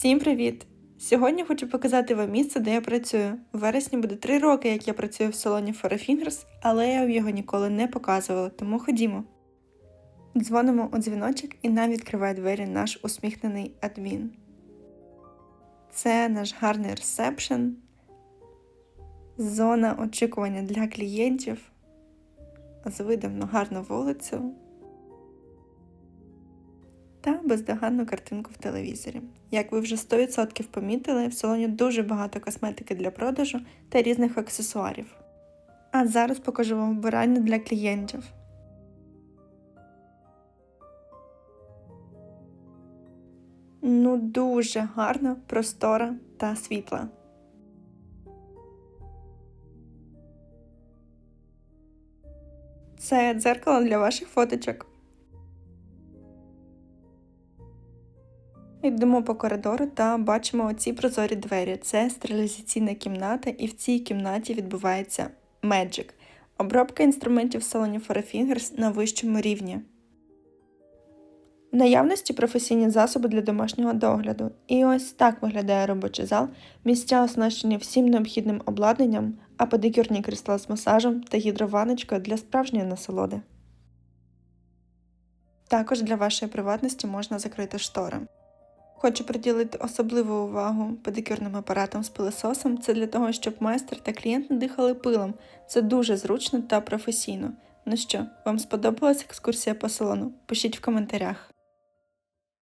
Всім привіт! Сьогодні хочу показати вам місце, де я працюю. У вересні буде три роки, як я працюю в салоні Fingers, але я його ніколи не показувала, тому ходімо. Дзвонимо у дзвіночок і нам відкриває двері наш усміхнений адмін. Це наш гарний ресепшн, зона очікування для клієнтів з видом на гарну вулицю та бездоганну картинку в телевізорі. Як ви вже 100% помітили, в салоні дуже багато косметики для продажу та різних аксесуарів. А зараз покажу вам вбиральню для клієнтів. Ну, дуже гарна, простора та світла. Це дзеркало для ваших фоточок. Йдемо по коридору та бачимо оці прозорі двері. Це стерилізаційна кімната, і в цій кімнаті відбувається Magic. Обробка інструментів в салоні Fingers на вищому рівні. В наявності професійні засоби для домашнього догляду. І ось так виглядає робочий зал. Місця оснащені всім необхідним обладнанням, а педикюрні крісла з масажем та гідрованочкою для справжньої насолоди. Також для вашої приватності можна закрити штори. Хочу приділити особливу увагу педикюрним апаратам з пилососом. Це для того, щоб майстер та клієнт не дихали пилом. Це дуже зручно та професійно. Ну що, вам сподобалась екскурсія по салону? Пишіть в коментарях.